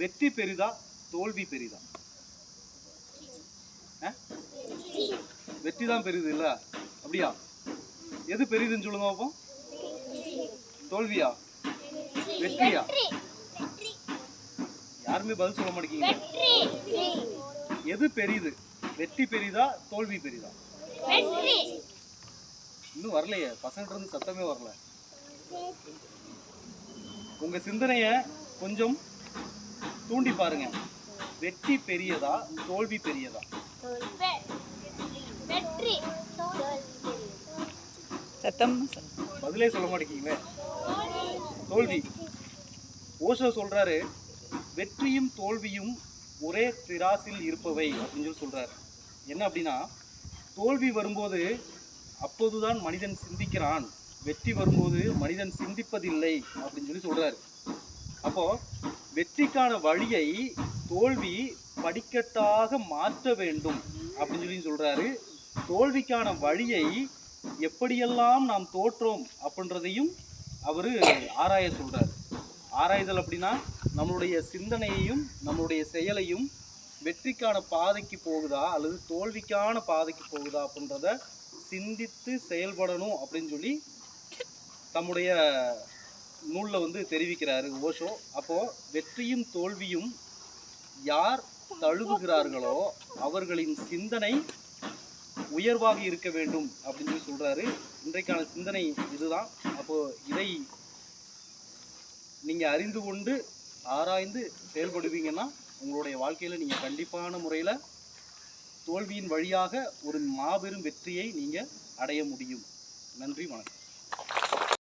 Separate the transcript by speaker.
Speaker 1: வெற்றி பெரிதா தோல்வி பெரிதா? வெற்றி தான் பெரிது இல்ல? அப்படியா? எது பெரிதுன்னு சொல்லுங்க பாப்போம் தோல்வியா? வெற்றியா? யாருமே பதில் சொல்ல மாட்டேங்கிறீங்க. எது பெரிது? வெற்றி பெரிதா தோல்வி பெரிதா? இன்னும் வரலையே. பசங்கிட்ட இருந்து சத்தமே வரல. உங்க சிந்தனைய கொஞ்சம் தூண்டி பாருங்க. வெற்றி பெரியதா தோல்வி பெரியதா?
Speaker 2: வெற்றி.
Speaker 3: சத்தம்.
Speaker 1: பதிலே சொல்ல மாட்டேங்கிறீங்களே? தோல்வி. ஓஷோ சொல்றாரு வெற்றியும் தோல்வியும் ஒரே திராசில் இருப்பவை அப்படின்னு சொல்லி சொல்றாரு. என்ன அப்படின்னா தோல்வி வரும்போது அப்போதுதான் மனிதன் சிந்திக்கிறான். வெற்றி வரும்போது மனிதன் சிந்திப்பதில்லை அப்படின்னு சொல்லி சொல்றாரு. அப்போ வெற்றிக்கான வழியை தோல்வி படிக்கட்டாக மாற்ற வேண்டும் அப்படின்னு சொல்லி சொல்கிறாரு தோல்விக்கான வழியை எப்படியெல்லாம் நாம் தோற்றோம் அப்படின்றதையும் அவர் ஆராய சொல்கிறார் ஆராய்தல் அப்படின்னா நம்மளுடைய சிந்தனையையும் நம்மளுடைய செயலையும் வெற்றிக்கான பாதைக்கு போகுதா அல்லது தோல்விக்கான பாதைக்கு போகுதா அப்படின்றத சிந்தித்து செயல்படணும் அப்படின்னு சொல்லி தம்முடைய நூலில் வந்து தெரிவிக்கிறாரு ஓஷோ. அப்போது வெற்றியும் தோல்வியும் யார் தழுவுகிறார்களோ அவர்களின் சிந்தனை உயர்வாக இருக்க வேண்டும் அப்படின்னு சொல்லி சொல்கிறாரு இன்றைக்கான சிந்தனை இதுதான். அப்போது இதை நீங்கள் அறிந்து கொண்டு ஆராய்ந்து செயல்படுவீங்கன்னா உங்களுடைய வாழ்க்கையில் நீங்கள் கண்டிப்பான முறையில் தோல்வியின் வழியாக ஒரு மாபெரும் வெற்றியை நீங்கள் அடைய முடியும். நன்றி வணக்கம்.